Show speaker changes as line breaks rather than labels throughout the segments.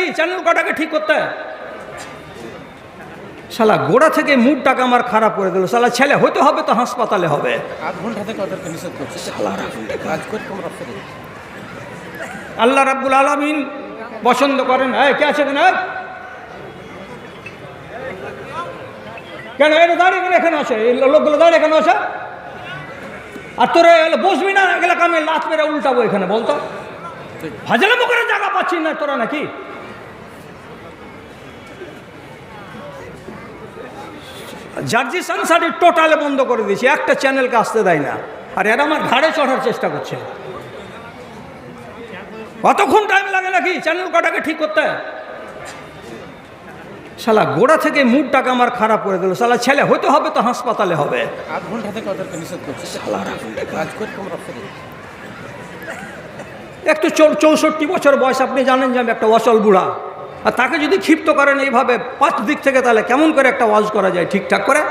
নাকি চ্যানেল কটাকে ঠিক করতে শালা গোড়া থেকে মুডটাকে আমার খারাপ করে দিল। শালা ছেলে হতে হবে তো হাসপাতালে হবে।
আধ ঘণ্টা থেকে ওদেরকে নিষেধ করছে। কাজ করে তোমরা
আল্লাহ রাব্বুল আলামিন পছন্দ করেন। এই কে আছে কেন কেন এর দাঁড়িয়ে কেন এখানে আছে এই লোকগুলো দাঁড়িয়ে কেন আছে আর তোরা বসবি না? এগুলো আমি লাত মেরে উল্টাবো এখানে বলতো? হাজালামো করে জায়গা পাচ্ছি না তোরা নাকি? জার্জি সানসারি টোটালে বন্ধ করে দিয়েছি একটা চ্যানেলকে আসতে দেয় না। আর এরা আমার ঘাড়ে চড়ার চেষ্টা করছে। কতক্ষণ টাইম লাগে নাকি? চ্যানেল কটাকে ঠিক করতে? শালা গোড়া থেকে মুডটাকে আমার খারাপ করে দিল। শালা ছেলে হতে হবে তো হাসপাতালে হবে।
আধ ঘণ্টা থেকে ওদেরকে নিষেধ করছে। কাজ করে তোমরা ফেরত
একটু চৌষট্টি বছর বয়স আপনি জানেন যে আমি একটা অচল বুড়া। আর তাকে যদি ক্ষিপ্ত করেন এইভাবে পাঁচ দিক থেকে তাহলে কেমন করে একটা ওয়াজ করা যায় ঠিকঠাক করে?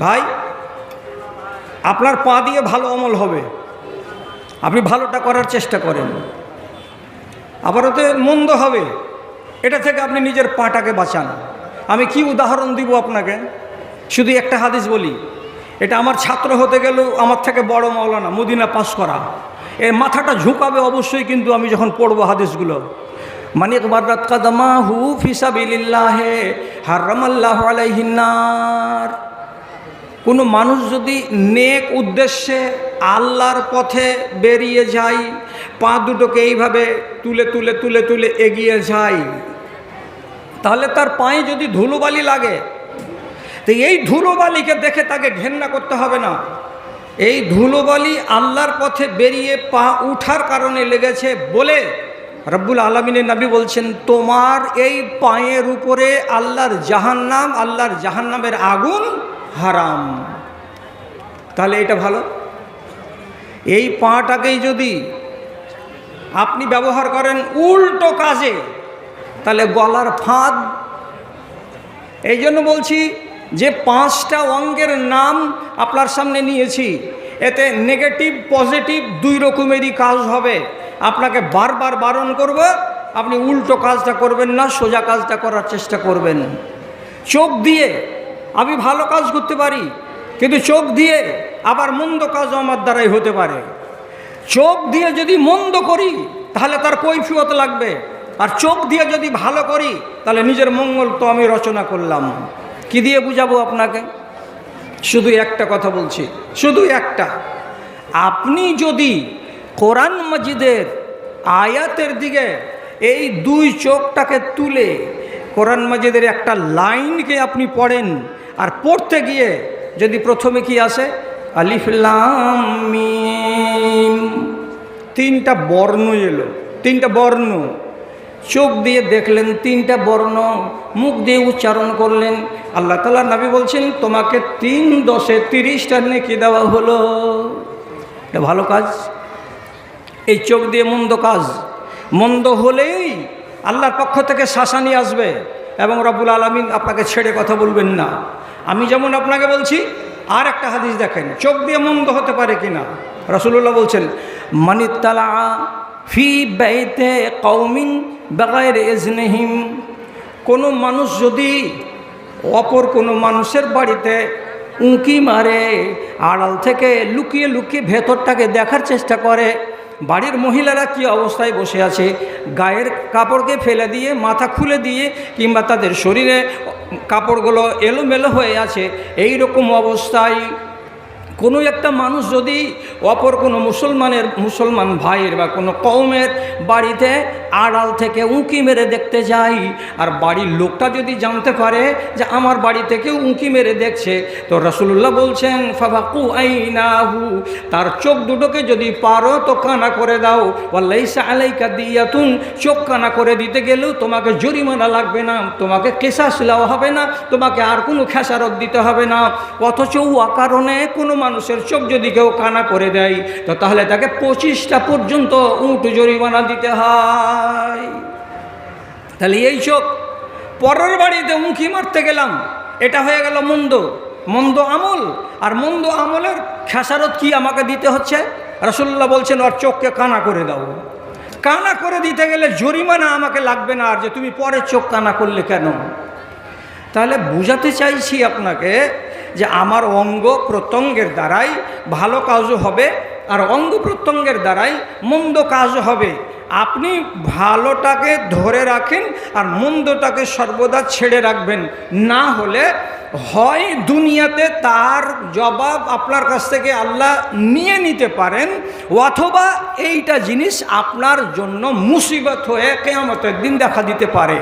ভাই, আপনার পা দিয়ে ভালো অমল হবে। আপনি ভালোটা করার চেষ্টা করেন। আবার ওতে মন্দ হবে। এটা থেকে আপনি নিজের পাটাকে বাঁচান। আমি কি উদাহরণ দিব আপনাকে? শুধু একটা হাদিস বলি। এটা আমার ছাত্র হতে গেলেও আমার থেকে বড় মাওলানা, মদিনা পাস করা। এর মাথাটা ঝুঁকাবে অবশ্যই, কিন্তু আমি যখন পড়ব হাদিসগুলো, মানিক বারাত কাদামা কোনো মানুষ যদি নেক উদ্দেশ্যে আল্লাহর পথে বেরিয়ে যায়, পা দুটোকে এইভাবে তুলে তুলে তুলে তুলে এগিয়ে যায়, তাহলে তার পায়ে যদি ধুলোবালি লাগে, তো এই ধুলোবালিকে দেখে তাকে ঘেন্না করতে হবে না। এই ধুলোবালি আল্লাহর পথে বেরিয়ে পা উঠার কারণে লেগেছে বলে রব্বুল আলমিনের নবী বলছেন, তোমার এই পায়ের উপরে আল্লাহর জাহান্নাম, আল্লাহর জাহান্নামের আগুন হারাম। তাহলে এটা ভালো? এই পাটাকেই যদি আপনি ব্যবহার করেন উল্টো কাজে, তাহলে গলার ফাঁদ। এই জন্য বলছি যে পাঁচটা অঙ্গের নাম আপনার সামনে নিয়েছি, এতে নেগেটিভ পজিটিভ দুই রকমেরই কাজ হবে। আপনাকে বারবার বারণ করব, আপনি উল্টো কাজটা করবেন না, সোজা কাজটা করার চেষ্টা করবেন। চোখ দিয়ে, আমি ভালো কাজ করতে পারি, কিন্তু চোখ দিয়ে আবার মন্দ কাজও আমার দ্বারাই হতে পারে। চোখ দিয়ে যদি মন্দ করি, তাহলে তার কৈফিয়ত লাগবে। আর চোখ দিয়ে যদি ভালো করি, তাহলে নিজের মঙ্গল তো আমি রচনা করলাম। কি দিয়ে বুঝাবো আপনাকে? শুধু একটা কথা বলছি, শুধু একটা। আপনি যদি কোরআন মজিদের আয়াতের দিকে এই দুই চোখটাকে তুলে কোরআন মজিদের একটা লাইনকে আপনি পড়েন আর পড়তে গিয়ে যদি প্রথমে কি আসে? আলিফলাম তিনটা বর্ণ এলো, তিনটা বর্ণ। চোখ দিয়ে দেখলেন, তিনটা বর্ণ মুখ দিয়ে উচ্চারণ করলেন। আল্লাহ তালা নাবি বলছেন, তোমাকে তিন দশে তিরিশটা নেকি দেওয়া হলো। এটা ভালো কাজ। এই চোখ দিয়ে মন্দ কাজ। মন্দ হলেই আল্লাহর পক্ষ থেকে শাসানি আসবে এবং রব্বুল আলমিন আপনাকে ছেড়ে কথা বলবেন না। আমি যেমন আপনাকে বলছি আর একটা হাদিস দেখেন, চোখ দিয়ে মন্দ হতে পারে কিনা? রসুল্লাহ বলছেন মানিতালা ফি বেতে কৌমিন বেগায়ের এজনেহিম কোনো মানুষ যদি অপর কোনো মানুষের বাড়িতে উঁকি মারে, আড়াল থেকে লুকিয়ে লুকিয়ে ভেতরটাকে দেখার চেষ্টা করে, বাড়ির মহিলারা কি অবস্থায় বসে আছে? গায়ের কাপড়কে ফেলে দিয়ে, মাথা খুলে দিয়ে, কিংবা তাদের শরীরে কাপড়গুলো এলোমেলো হয়ে আছে এই রকম অবস্থায় কোনো একটা মানুষ যদি অপর কোনো মুসলমানের, মুসলমান ভাইয়ের বা কোনো কৌমের বাড়িতে আড়াল থেকে উঁকি মেরে দেখতে যাই, আর বাড়ির লোকটা যদি জানতে পারে যে আমার বাড়ি থেকে উঁকি মেরে দেখছে, তো রসুল্লাহ বলছেন, ফাবাকু আইনাহু তার চোখ দুটোকে যদি পারো তো কানা করে দাও ওয়াল্লাইসা আলাইকা দিয়াতুন চোখ কানা করে দিতে গেলেও তোমাকে জরিমানা লাগবে না, তোমাকে কেসাস দেওয়া হবে না, তোমাকে আর কোনো খেসারত দিতে হবে না, অথচ কারণে কোনো মানুষের চোখ যদি কেউ কানা করে দেয়, তো তাহলে তাকে পঁচিশটা পর্যন্ত উঁট জরিমানা দিতে হয়। তাহলে এই চোখ, পরের বাড়িতে উঁকি মারতে গেলাম, এটা হয়ে গেল মন্দ মন্দ আমল। আর মন্দ আমলের খেসারত কি আমাকে দিতে হচ্ছে? রসুল্লাহ বলছেন, ওর চোখকে কানা করে দাও। কানা করে দিতে গেলে জরিমানা আমাকে লাগবে না, আর যে তুমি পরে চোখ কানা করলে কেন? তাহলে বুঝাতে চাইছি আপনাকে যে আমার অঙ্গ প্রত্যঙ্গের দ্বারাই ভালো কাজও হবে আর অঙ্গ প্রত্যঙ্গের দ্বারাই মন্দ কাজ হবে। আপনি ভালোটাকে ধরে রাখেন আর মন্দটাকে সর্বদা ছেড়ে রাখবেন। না হলে হয় দুনিয়াতে তার জবাব আপনার কাছ থেকে আল্লাহ নিয়ে নিতে পারেন অথবা এইটা জিনিস আপনার জন্য মুসিবত হয়ে কেয়ামতের দিন দেখা দিতে পারে।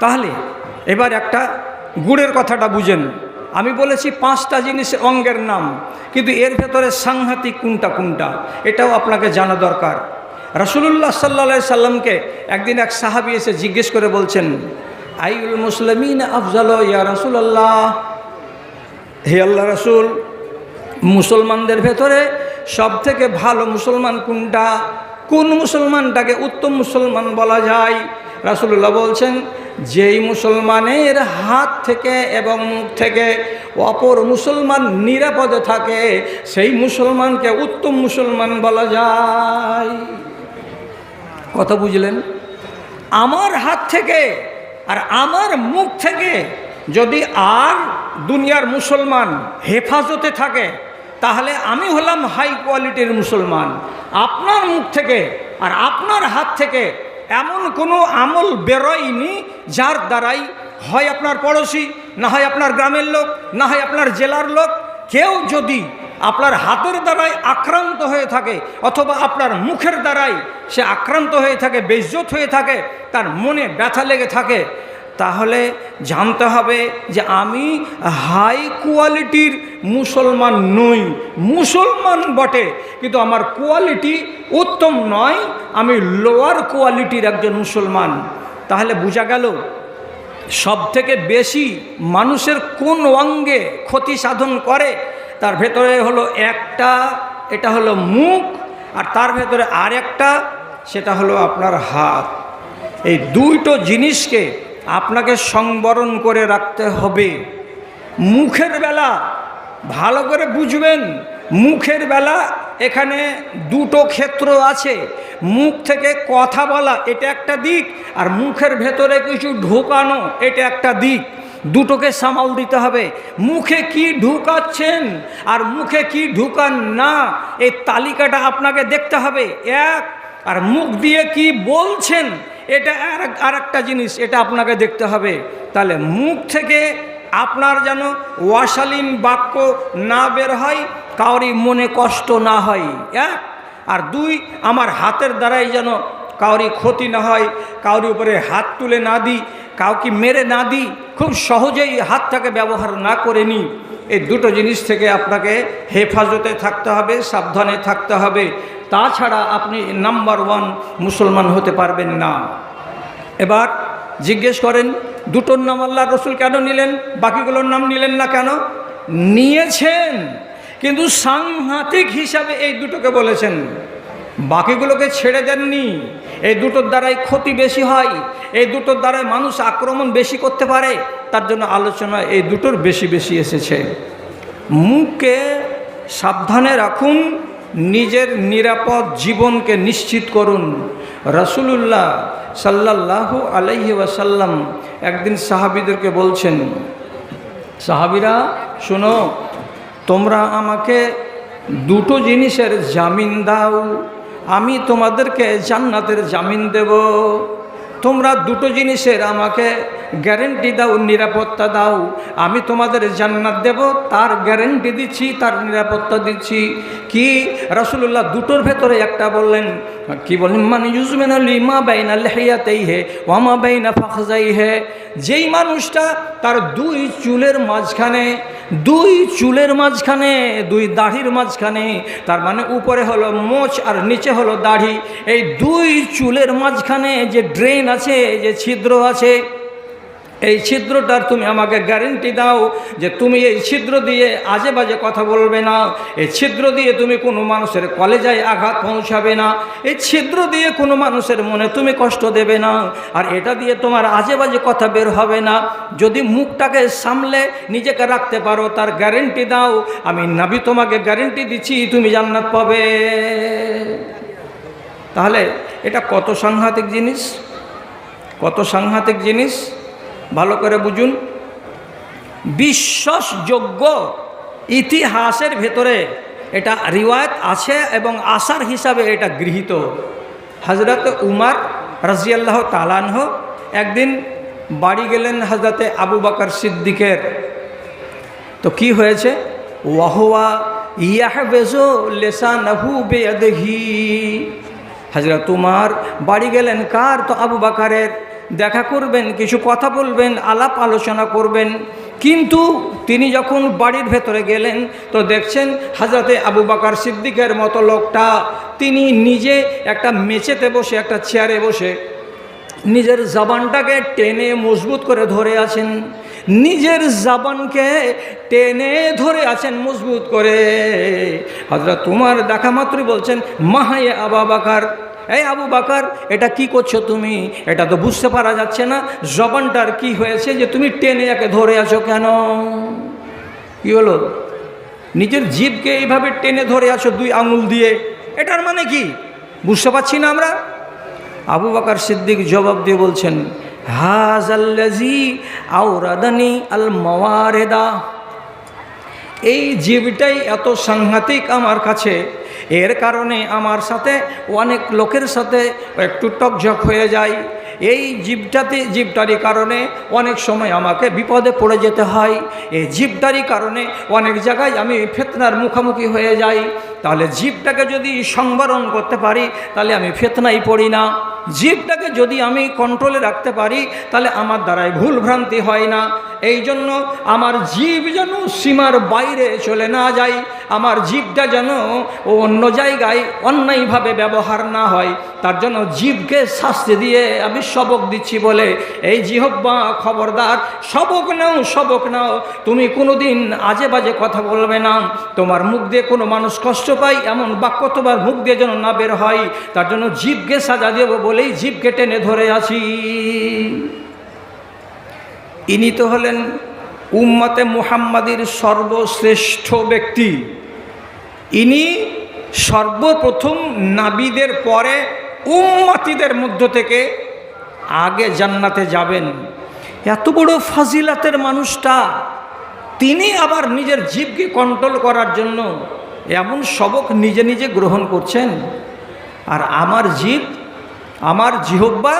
তাহলে এবার একটা গুড়ের কথাটা বুঝেন। আমি বলেছি পাঁচটা জিনিস অঙ্গের নাম, কিন্তু এর ভেতরে সাংঘাতিক কোনটা কোনটা, এটাও আপনাকে জানা দরকার। রসুল্লাহ সাল্লা সাল্লামকে একদিন এক সাহাবি এসে জিজ্ঞেস করে বলছেন আইউল মুসলিমিন আফজাল ইয়া রসুল্লাহ হে আল্লাহ রসুল, মুসলমানদের ভেতরে সব থেকে ভালো মুসলমান কোনটা? কোন মুসলমানটাকে উত্তম মুসলমান বলা যায়? রাসুল্লাহ বলছেন, যেই মুসলমানের হাত থেকে এবং মুখ থেকে অপর মুসলমান নিরাপদে থাকে, সেই মুসলমানকে উত্তম মুসলমান বলা যায়। কথা বুঝলেন? আমার হাত থেকে আর আমার মুখ থেকে যদি আর দুনিয়ার মুসলমান হেফাজতে থাকে, তাহলে আমি হলাম হাই কোয়ালিটির মুসলমান। আপনার মুখ থেকে আর আপনার হাত থেকে এমন কোনো আমল বেরোয়নি যার দ্বারাই হয় আপনার পড়োশি, না হয় আপনার গ্রামের লোক, না হয় আপনার জেলার লোক। কেউ যদি আপনার হাতের দ্বারাই আক্রান্ত হয়ে থাকে অথবা আপনার মুখের দ্বারাই সে আক্রান্ত হয়ে থাকে বেজ্জত হয়ে থাকে, তার মনে ব্যথা লেগে থাকে তাহলে জানতে হবে যে আমি হাই কোয়ালিটির মুসলমান নই। মুসলমান বটে, কিন্তু আমার কোয়ালিটি উত্তম নয়, আমি লোয়ার কোয়ালিটির একজন মুসলমান। তাহলে বোঝা গেল সব থেকে বেশি মানুষের কোন অঙ্গে ক্ষতি সাধন করে, তার ভেতরে হলো একটা, এটা হলো মুখ, আর তার ভেতরে আর একটা সেটা হলো আপনার হাত। এই দুইটো জিনিসকে আপনাকে সংবরণ করে রাখতে হবে। মুখের বেলা ভালো করে বুঝবেন, মুখের বেলা এখানে দুটো ক্ষেত্র আছে। মুখ থেকে কথা বলা, এটা একটা দিক, আর মুখের ভেতরে কিছু ঢোকানো, এটা একটা দিক। দুটোকে সামাল দিতে হবে। মুখে কি ঢুকাচ্ছেন আর মুখে কি ঢুকান না, এই তালিকাটা আপনাকে দেখতে হবে। এক, আর মুখ দিয়ে কি বলছেন এটা আর একটা জিনিস, এটা আপনাকে দেখতে হবে। তাহলে মুখ থেকে আপনার যেন ওয়াশালীন বাক্য না বের হয় কাউরি মনে কষ্ট না হয়। এক। আর দুই, আমার হাতের দ্বারাই যেন কাউরি ক্ষতি না হয় কাউরি উপরে হাত তুলে না দিই, কাউকে মেরে না দিই, খুব সহজেই হাতটাকে ব্যবহার না করে নিই। এই দুটো জিনিস থেকে আপনাকে হেফাজতে থাকতে হবে, সাবধানে থাকতে হবে। তাছাড়া আপনি নাম্বার ওয়ান মুসলমান হতে পারবেন না। এবার জিজ্ঞেস করেন, দুটোর নাম আল্লাহ রসুল কেন নিলেন? বাকিগুলোর নাম নিলেন না কেন? নিয়েছেন। কিন্তু সাংঘাতিক হিসাবে এই দুটোকে বলেছেন। বাকিগুলোকে ছেড়ে দেননি। এই দুটোর দ্বারাই ক্ষতি বেশি হয়, এই দুটোর দ্বারাই মানুষ আক্রমণ বেশি করতে পারে, তার জন্য আলোচনা এই দুটোর বেশি বেশি এসেছে। মুখকে সাবধানে রাখুন, নিজের নিরাপদ জীবনকে নিশ্চিত করুন। রসুলুল্লাহ সাল্লাহ আলাইহি ওয়াসাল্লাম একদিন সাহাবিদেরকে বলছেন, সাহাবিরা, শোনো, তোমরা আমাকে দুটো জিনিসের জামিন দাও আমি তোমাদেরকে জান্নাতের জামিন দেব। তোমরা দুটো জিনিসের আমাকে গ্যারেন্টি দাও, নিরাপত্তা দাও। আমি তোমাদের জান্নাত দেব, তার গ্যারেন্টি দিচ্ছি, তার নিরাপত্তা দিচ্ছি। কি? রসুল্লাহ দুটোর ভেতরে একটা বললেন, কি বলেন মানে ইউজমেন আলী মা বাইনা লেহাইয়াতেই হে ওয়ামা বাইনা ফাঁকজাই হে যেই মানুষটা তার দুই চুলের মাঝখানে, দুই চুলের মাঝখানে, দুই দাড়ির মাঝখানে, তার মানে উপরে হলো মোচ আর নিচে হলো দাড়ি, এই দুই চুলের মাঝখানে যে ড্রেন আছে যে ছিদ্র আছে, এই ছিদ্রটার তুমি আমাকে গ্যারেন্টি দাও যে তুমি এই ছিদ্র দিয়ে আজে বাজে কথা বলবে না। এই ছিদ্র দিয়ে তুমি কোনো মানুষের কলেজায় আঘাত পৌঁছাবে না। এই ছিদ্র দিয়ে কোনো মানুষের মনে তুমি কষ্ট দেবে না। আর এটা দিয়ে তোমার আজে বাজে কথা বের হবে না। যদি মুখটাকে সামলে নিজেকে রাখতে পারো, তার গ্যারেন্টি দাও। আমি নাবি তোমাকে গ্যারেন্টি দিচ্ছি, তুমি জান্নাত পাবে। তাহলে এটা কত সাংঘাতিক জিনিস? কত সাংঘাতিক জিনিস, ভালো করে বুঝুন। বিশ্বাসযোগ্য ইতিহাসের ভেতরে এটা রিওয়ায়ত আছে এবং আসার হিসাবে এটা গৃহীত। হজরত উমার রাজিয়াল্লাহ তালানহ একদিন বাড়ি গেলেন হজরতে আবু বাকর সিদ্দিকের। তো কি হয়েছে? ওয়াহুয়া ইয়াহ বেজো লেসা নহু বেদহি হাজরত তোমার বাড়ি গেলেন কার? তো আবু বাকারের। দেখা করবেন, কিছু কথা বলবেন, আলাপ আলোচনা করবেন। কিন্তু তিনি যখন বাড়ির ভেতরে গেলেন, তো দেখছেন হাজরতে আবু বাকার সিদ্দিকের মতো লোকটা, তিনি নিজে একটা মেচেতে বসে, একটা চেয়ারে বসে, নিজের জবানটাকে টেনে মজবুত করে ধরে আছেন। নিজের জবানকে টেনে ধরে আছেন মজবুত করে। হজরত তোমার দেখা মাত্রই বলছেন, মাহায়ে আবা বাকার। এই আবু বাকার, এটা কি করছ তুমি? এটা তো বুঝতে পারা যাচ্ছে না। জবানটার কি হয়েছে যে তুমি টেনে একে ধরে আছো কেন? কি হলো? নিজের জীবকে এইভাবে টেনে ধরে আছো দুই আঙুল দিয়ে? এটার মানে কি? বুঝতে পারছি না আমরা? আবু বাকার সিদ্দিক জবাব দিয়ে বলছেন আল এই জীবটাই এত সাংঘাতিক আমার কাছে। এর কারণে আমার সাথে অনেক লোকের সাথে একটু টকঝক হয়ে যায়। এই জীবটাতে, জীবটারই কারণে অনেক সময় আমাকে বিপদে পড়ে যেতে হয়। এই জীবটারই কারণে অনেক জায়গায় আমি ফেতনার মুখোমুখি হয়ে যাই। তাহলে জীবটাকে যদি সংবরণ করতে পারি, তাহলে আমি ফেতনাই পড়ি না। জীবটাকে যদি আমি কন্ট্রোলে রাখতে পারি, তাহলে আমার দ্বারাই ভুল ভ্রান্তি হয় না। এই জন্য আমার জীব যেন সীমার বাইরে চলে না যায়, আমার জীবটা যেন অন্য জায়গায় অন্যায়ভাবে ব্যবহার না হয়, তার জন্য জীবকে শাস্তি দিয়ে আমি সবক দিচ্ছি বলে এই জিহব্বা খবরদার, সবক নাও সবক নাও, তুমি কোনোদিন আজে বাজে কথা বলবে না, তোমার মুখ দিয়ে কোনো মানুষ কষ্ট পায়, এমন বাক্য তোমার মুখ দিয়ে যেন না বের হয়, তার জন্য জীবকে সাজা দেবো বলেই জীবকে টেনে ধরে আছি। ইনি তো হলেন উম্মতে মুহাম্মাদির সর্বশ্রেষ্ঠ ব্যক্তি। ইনি সর্বপ্রথম নাবিদের পরে উম্মাতিদের মধ্য থেকে আগে জান্নাতে যাবেন। এত বড় ফাজিলাতের মানুষটা, তিনি আবার নিজের জীবকে কন্ট্রোল করার জন্য এমন সবক নিজে নিজে গ্রহণ করছেন। আর আমার জীব, আমার জিহব্বা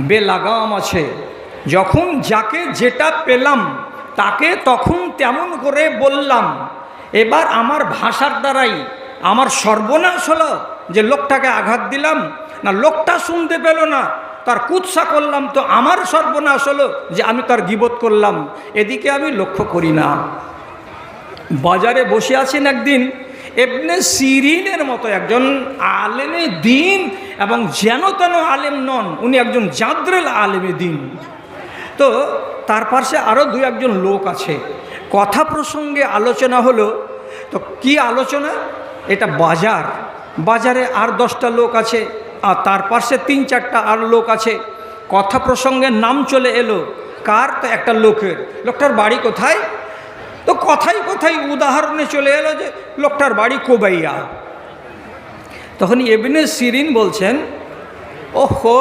বেলাগাম আছে। যখন যাকে যেটা পেলাম, তাকে তখন তেমন করে বললাম, এবার আমার ভাষার দ্বারাই আমার সর্বনাশ হলো যে লোকটাকে আঘাত দিলাম, না লোকটা শুনতে পেল না, তার কুৎসা করলাম তো আমার সর্বনাশ হলো যে আমি তার গিবত করলাম, এদিকে আমি লক্ষ্য করি না। বাজারে বসে আছেন একদিন এবনে সিরিনের মতো একজন আলেমে দিন এবং যেন তেন আলেম নন, উনি একজন জাদ্রেল আলেমে দিন। তো তার পাশে আরও দু একজন লোক আছে। কথা প্রসঙ্গে আলোচনা হলো, তো কি আলোচনা? এটা বাজার। বাজারে আর দশটা লোক আছে, আর তার পাশে তিন চারটা আর লোক আছে। কথা প্রসঙ্গে নাম চলে এলো, কার? তো একটা লোকের। লোকটার বাড়ি কোথায়? তো কথাই কথাই উদাহরণে চলে এলো যে লোকটার বাড়ি কোবাইয়া। তখন এবিনে সিরিন বলছেন, ওহো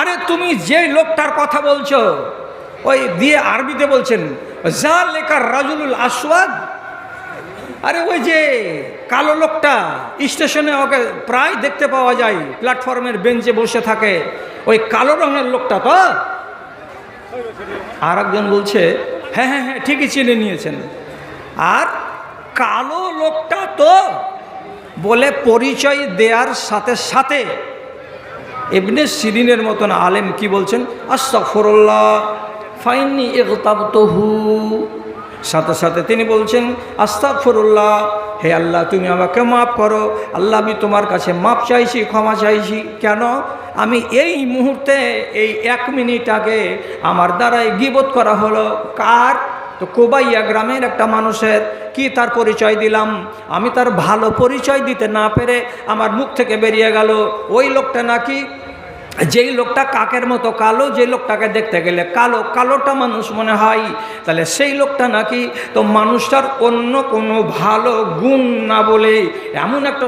আরে তুমি যে লোকটার কথা বলছো, ওই দিয়ে আরবিতে বলছেন যা লেখার রাজুলুল আসওয়াদ? আরে ওই যে কালো লোকটা, স্টেশনে ওকে প্রায় দেখতে পাওয়া যায়, প্ল্যাটফর্মের বেঞ্চে বসে থাকে, ওই কালো রঙের লোকটা তো? আর একজন বলছে হ্যাঁ হ্যাঁ হ্যাঁ ঠিকই চিনে নিয়েছেন। আর কালো লোকটা তো বলে পরিচয় দেওয়ার সাথে সাথে এমনি সিরিনের মতন আলেম কি বলছেন? আস্তাফরল্লাহ ফাইনি এগতাবতহু সাথে সাথে তিনি বলছেন আস্তাফরুল্লাহ হে আল্লাহ, তুমি আমাকে মাফ করো। আল্লাহ, আমি তোমার কাছে মাপ চাইছি, ক্ষমা চাইছি। কেন? আমি এই মুহূর্তে, এই এক মিনিট আগে আমার দ্বারাই গিবত করা হলো। কার? তো কোবাইয়া গ্রামের একটা মানুষের কি তার পরিচয় দিলাম? আমি তার ভালো পরিচয় দিতে না পেরে আমার মুখ থেকে বেরিয়ে গেল। ওই লোকটা নাকি যেই লোকটা কাকের মতো কালো, যে লোকটাকে দেখতে গেলে কালো, কালোটা মানুষ মনে হয়। তাহলে সেই লোকটা নাকি তো মানুষটার অন্য কোনো ভালো গুণ না বলে এমন একটা